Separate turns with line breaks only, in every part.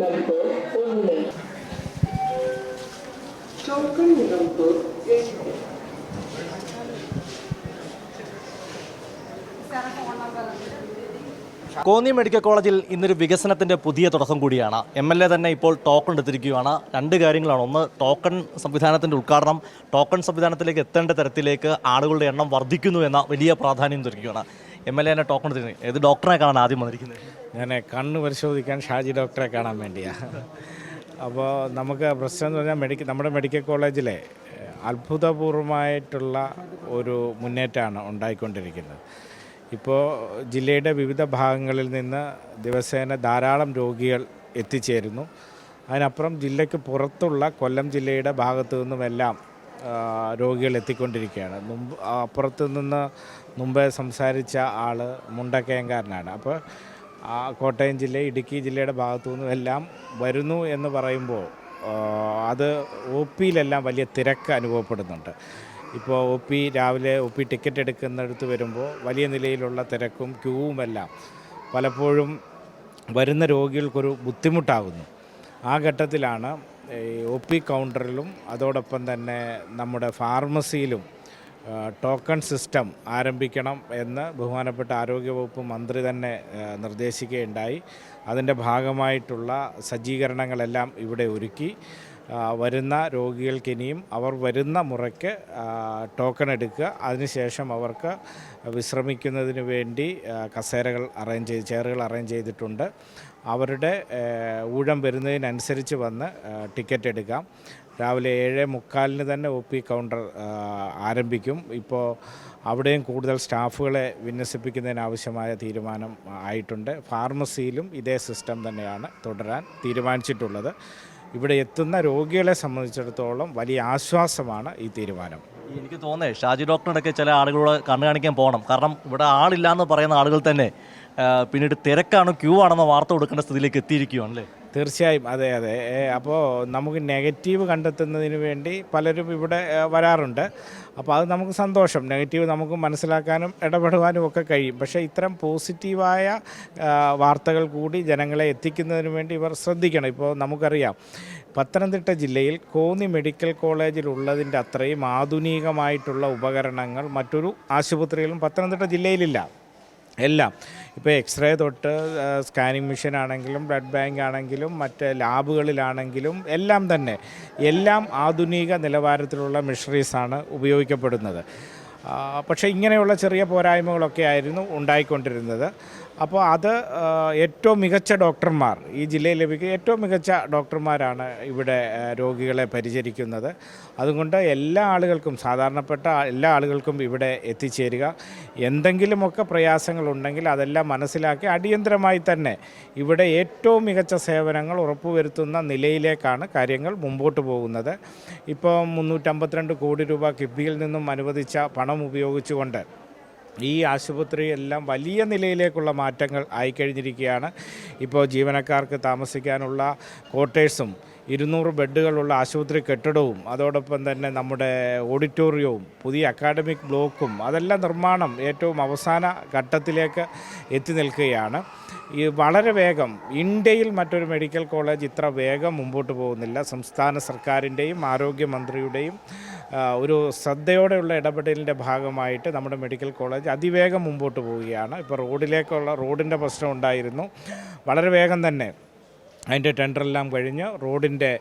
നിങ്ങൾക്ക് ഒന്ന് ടോക്കൺ രണ്ട്
കോന്നി മെഡിക്കൽ കോളേജിൽ ഇന്നൊരു വികസനത്തിന്റെ പുതിയ തുടക്കം കൂടിയാണ്. എം എൽ എ തന്നെ ഇപ്പോൾ ടോക്കൺ എടുത്തിരിക്കുകയാണ്. രണ്ട് കാര്യങ്ങളാണ്. ഒന്ന് ടോക്കൺ സംവിധാനത്തിന്റെ ഉദ്ഘാടനം. ടോക്കൺ സംവിധാനത്തിലേക്ക് എത്തേണ്ട തരത്തിലേക്ക് ആളുകളുടെ എണ്ണം വർദ്ധിക്കുന്നു എന്ന വലിയ പ്രാധാന്യം തിരിക്കുകയാണ് എം എൽ എ തന്നെ ടോക്കൺ എടുത്തിരിക്കുന്നത്. ഏത് ഡോക്ടറെ കാണാൻ ആദ്യം വന്നിരിക്കുന്നത്?
ഞാൻ കണ്ണ് പരിശോധിക്കാൻ ഷാജി ഡോക്ടറെ കാണാൻ വേണ്ടിയാണ് അപ്പോൾ നമുക്ക് പ്രശ്നം എന്ന് പറഞ്ഞാൽ മെഡിക്കൽ നമ്മുടെ മെഡിക്കൽ കോളേജിലെ അത്ഭുതപൂർവമായിട്ടുള്ള ഒരു മുന്നേറ്റമാണ് ഉണ്ടായിക്കൊണ്ടിരിക്കുന്നത്. ഇപ്പോൾ ജില്ലയുടെ വിവിധ ഭാഗങ്ങളിൽ നിന്ന് ദിവസേന ധാരാളം രോഗികൾ എത്തിച്ചേരുന്നു. അതിനപ്പുറം ജില്ലയ്ക്ക് പുറത്തുള്ള കൊല്ലം ജില്ലയുടെ ഭാഗത്തു നിന്നുമെല്ലാം രോഗികൾ എത്തിക്കൊണ്ടിരിക്കുകയാണ്. മുമ്പ് അപ്പുറത്ത് നിന്ന് മുമ്പേ സംസാരിച്ച ആൾ മുണ്ടക്കയംകാരനാണ്. അപ്പോൾ ആ കോട്ടയം ജില്ല ഇടുക്കി ജില്ലയുടെ ഭാഗത്തു നിന്നും എല്ലാം വരുന്നു എന്ന് പറയുമ്പോൾ അത് ഒ പിയിലെല്ലാം വലിയ തിരക്ക് അനുഭവപ്പെടുന്നുണ്ട്. ഇപ്പോൾ ഒ പി രാവിലെ ഒ പി ടിക്കറ്റ് എടുക്കുന്നിടത്ത് വരുമ്പോൾ വലിയ നിലയിലുള്ള തിരക്കും ക്യൂവും എല്ലാം പലപ്പോഴും വരുന്ന രോഗികൾക്കൊരു ബുദ്ധിമുട്ടാകുന്നു. ആ ഘട്ടത്തിലാണ് ഒ പി കൗണ്ടറിലും അതോടൊപ്പം തന്നെ നമ്മുടെ ഫാർമസിയിലും ടോക്കൺ സിസ്റ്റം ആരംഭിക്കണം എന്ന് ബഹുമാനപ്പെട്ട ആരോഗ്യവകുപ്പ് മന്ത്രി തന്നെ നിർദ്ദേശിക്കുകയുണ്ടായി. അതിന്റെ ഭാഗമായിട്ടുള്ള സജ്ജീകരണങ്ങളെല്ലാം ഇവിടെ ഒരുക്കി. വരുന്ന രോഗികൾക്ക് ഇനിയും അവർ വരുന്ന മുറയ്ക്ക് ടോക്കൺ എടുക്കുക. അതിനുശേഷം അവർക്ക് വിശ്രമിക്കുന്നതിന് വേണ്ടി കസേരകൾ അറേഞ്ച് ചെയ്ത് ചെയറുകൾ അറേഞ്ച് ചെയ്തിട്ടുണ്ട്. അവരുടെ ഊഴം വരുന്നതിനനുസരിച്ച് വന്ന് ടിക്കറ്റ് എടുക്കാം. രാവിലെ ഏഴ് മുക്കാലിന് തന്നെ ഒ പി കൗണ്ടർ ആരംഭിക്കും. ഇപ്പോൾ അവിടെയും കൂടുതൽ സ്റ്റാഫുകളെ വിന്യസിപ്പിക്കുന്നതിനാവശ്യമായ തീരുമാനം ആയിട്ടുണ്ട്. ഫാർമസിയിലും ഇതേ സിസ്റ്റം തന്നെയാണ് തുടരാൻ തീരുമാനിച്ചിട്ടുള്ളത്. ഇവിടെ എത്തുന്ന രോഗികളെ സംബന്ധിച്ചിടത്തോളം വലിയ ആശ്വാസമാണ് ഈ തീരുമാനം.
എനിക്ക് തോന്നേ ഷാജി ഡോക്ടറിനൊക്കെ ചില ആളുകളോട് കണ്ണു കാണിക്കാൻ പോകണം കാരണം ഇവിടെ ആളില്ല എന്ന് പറയുന്ന ആളുകൾ തന്നെ പിന്നീട് തിരക്കാണോ ക്യൂ ആണെന്ന വാർത്ത കൊടുക്കേണ്ട സ്ഥിതിയിലേക്ക് എത്തിയിരിക്കുകയാണ് അല്ലേ?
തീർച്ചയായും. അതെ അതെ. അപ്പോൾ നമുക്ക് നെഗറ്റീവ് കണ്ടെത്തുന്നതിന് വേണ്ടി പലരും ഇവിടെ വരാറുണ്ട്. അപ്പോൾ അത് നമുക്ക് സന്തോഷം. നെഗറ്റീവ് നമുക്ക് മനസ്സിലാക്കാനും ഇടപെടുവാനും ഒക്കെ കഴിയും. പക്ഷേ ഇത്തരം പോസിറ്റീവായ വാർത്തകൾ കൂടി ജനങ്ങളെ എത്തിക്കുന്നതിന് വേണ്ടി ഇവർ ശ്രദ്ധിക്കണം. ഇപ്പോൾ നമുക്കറിയാം പത്തനംതിട്ട ജില്ലയിൽ കോന്നി മെഡിക്കൽ കോളേജിൽ ഉള്ളതിന്റെ അത്രയും ആധുനികമായിട്ടുള്ള ഉപകരണങ്ങൾ മറ്റൊരു ആശുപത്രികളും പത്തനംതിട്ട ജില്ലയിലില്ല. എല്ലാം. ഇപ്പോൾ എക്സ്റേ തൊട്ട് സ്കാനിങ് മെഷീൻ ആണെങ്കിലും ബ്ലഡ് ബാങ്ക് ആണെങ്കിലും മറ്റ് ലാബുകളിലാണെങ്കിലും എല്ലാം തന്നെ. എല്ലാം ആധുനിക നിലവാരത്തിലുള്ള മെഷീനറീസാണ് ഉപയോഗിക്കപ്പെടുന്നത്. പക്ഷേ ഇങ്ങനെയുള്ള ചെറിയ പോരായ്മകളൊക്കെ ആയിരുന്നു ഉണ്ടായിക്കൊണ്ടിരുന്നത്. അപ്പോൾ അത് ഏറ്റവും മികച്ച ഡോക്ടർമാർ ഈ ജില്ലയിൽ ലഭിക്കുന്ന ഏറ്റവും മികച്ച ഡോക്ടർമാരാണ് ഇവിടെ രോഗികളെ പരിചരിക്കുന്നത്. അതുകൊണ്ട് എല്ലാ ആളുകൾക്കും സാധാരണപ്പെട്ട എല്ലാ ആളുകൾക്കും ഇവിടെ എത്തിച്ചേരുക. എന്തെങ്കിലുമൊക്കെ പ്രയാസങ്ങളുണ്ടെങ്കിൽ അതെല്ലാം മനസ്സിലാക്കി അടിയന്തരമായി തന്നെ ഇവിടെ ഏറ്റവും മികച്ച സേവനങ്ങൾ ഉറപ്പുവരുത്തുന്ന നിലയിലേക്കാണ് കാര്യങ്ങൾ മുമ്പോട്ട് പോകുന്നത്. ഇപ്പോൾ മുന്നൂറ്റമ്പത്തിരണ്ട് കോടി രൂപ കിഫ്ബിയിൽ നിന്നും അനുവദിച്ച പണം ഉപയോഗിച്ചുകൊണ്ട് ഈ ആശുപത്രിയെല്ലാം വലിയ നിലയിലേക്കുള്ള മാറ്റങ്ങൾ ആയിക്കഴിഞ്ഞിരിക്കുകയാണ്. ഇപ്പോൾ ജീവനക്കാർക്ക് താമസിക്കാനുള്ള ക്വാർട്ടേഴ്സും ഇരുന്നൂറ് ബെഡുകളുള്ള ആശുപത്രി കെട്ടിടവും അതോടൊപ്പം തന്നെ നമ്മുടെ ഓഡിറ്റോറിയവും പുതിയ അക്കാഡമിക് ബ്ലോക്കും അതെല്ലാം നിർമ്മാണം ഏറ്റവും അവസാന ഘട്ടത്തിലേക്ക് എത്തി നിൽക്കുകയാണ്. ഈ വളരെ വേഗം ഇന്ത്യയിൽ മറ്റൊരു മെഡിക്കൽ കോളേജ് ഇത്ര വേഗം മുമ്പോട്ട് പോകുന്നില്ല. സംസ്ഥാന സർക്കാരിന്റെയും ആരോഗ്യമന്ത്രിയുടെയും ഒരു ശ്രദ്ധയോടെയുള്ള ഇടപെടലിന്റെ ഭാഗമായിട്ട് നമ്മുടെ മെഡിക്കൽ കോളേജ് അതിവേഗം മുമ്പോട്ട് പോവുകയാണ്. ഇപ്പോൾ റോഡിലേക്കുള്ള റോഡിന്റെ പ്രശ്നം ഉണ്ടായിരുന്നു. വളരെ വേഗം തന്നെ അതിന്റെ ടെൻഡറെല്ലാം കഴിഞ്ഞ് റോഡിന്റെ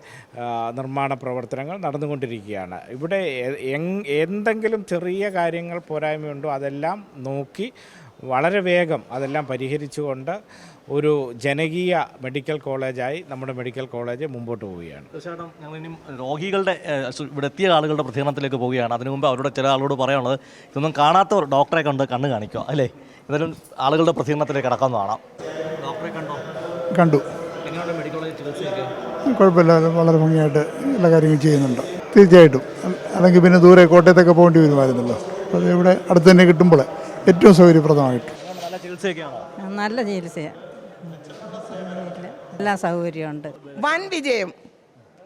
നിർമ്മാണ പ്രവർത്തനങ്ങൾ നടന്നുകൊണ്ടിരിക്കുകയാണ്. ഇവിടെ എന്തെങ്കിലും ചെറിയ കാര്യങ്ങൾ പോരായ്മയുണ്ടോ അതെല്ലാം നോക്കി വളരെ വേഗം അതെല്ലാം പരിഹരിച്ചുകൊണ്ട് ഒരു ജനകീയ മെഡിക്കൽ കോളേജായി നമ്മുടെ മെഡിക്കൽ കോളേജ് മുമ്പോട്ട് പോവുകയാണ്.
തീർച്ചയായിട്ടും ഞങ്ങൾ ഇനി രോഗികളുടെ ഇവിടെ എത്തിയ ആളുകളുടെ പ്രതികരണത്തിലേക്ക് പോവുകയാണ്. അതിനു മുമ്പ് അവരുടെ ചില ആളോട് പറയാനുള്ളത് ഇതൊന്നും കാണാത്ത ഡോക്ടറെ കണ്ട് കണ്ണ് കാണിക്കുക അല്ലേ? എന്തായാലും ആളുകളുടെ പ്രതികരണത്തിലേക്ക് കടക്കാവുന്നതാണ് ഡോക്ടറെ കണ്ടോ?
കണ്ടു. കുഴപ്പമില്ലാതെ വളരെ ഭംഗിയായിട്ട് എല്ലാ കാര്യങ്ങളും ചെയ്യുന്നുണ്ട്. തീർച്ചയായിട്ടും. അല്ലെങ്കിൽ പിന്നെ ദൂരെ കോട്ടയത്തൊക്കെ പോകേണ്ടി വരുമായിരുന്നല്ലോ. അപ്പോൾ അത് ഇവിടെ അടുത്ത് തന്നെ കിട്ടുമ്പോൾ ഏറ്റവും സൗകര്യപ്രദമായിട്ട്.
നല്ല
ചികിത്സയാണ് എല്ലാ സൗകര്യമുണ്ട്.
വൻ വിജയം.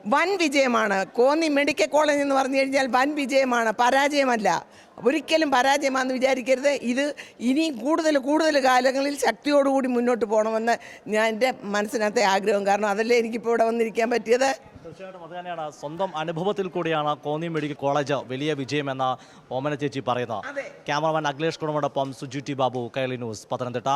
വൻ വിജയമാണ്. കോന്നി മെഡിക്കൽ കോളേജ് എന്ന് പറഞ്ഞു കഴിഞ്ഞാൽ വൻ വിജയമാണ്. പരാജയമല്ല. ഒരിക്കലും പരാജയമാണെന്ന് വിചാരിക്കരുത്. ഇത് ഇനി കൂടുതൽ കൂടുതൽ കാലങ്ങളിൽ ശക്തിയോടുകൂടി മുന്നോട്ട് പോകണമെന്ന് ഞാൻ എന്റെ മനസ്സിനകത്തെ ആഗ്രഹം. കാരണം അതല്ലേ എനിക്കിപ്പോൾ ഇവിടെ വന്നിരിക്കാൻ പറ്റിയത്.
തീർച്ചയായിട്ടും അത് തന്നെയാണ്. സ്വന്തം അനുഭവത്തിൽ കൂടിയാണ് കോന്നി മെഡിക്കൽ കോളേജ് വലിയ വിജയമെന്ന ഓമന ചേച്ചി പറയുന്നത്. ക്യാമറമാൻ അഖിലേഷ് കുടുംബോടൊപ്പം സുജു ടി ബാബു കൈലി ന്യൂസ് പത്തനംതിട്ട.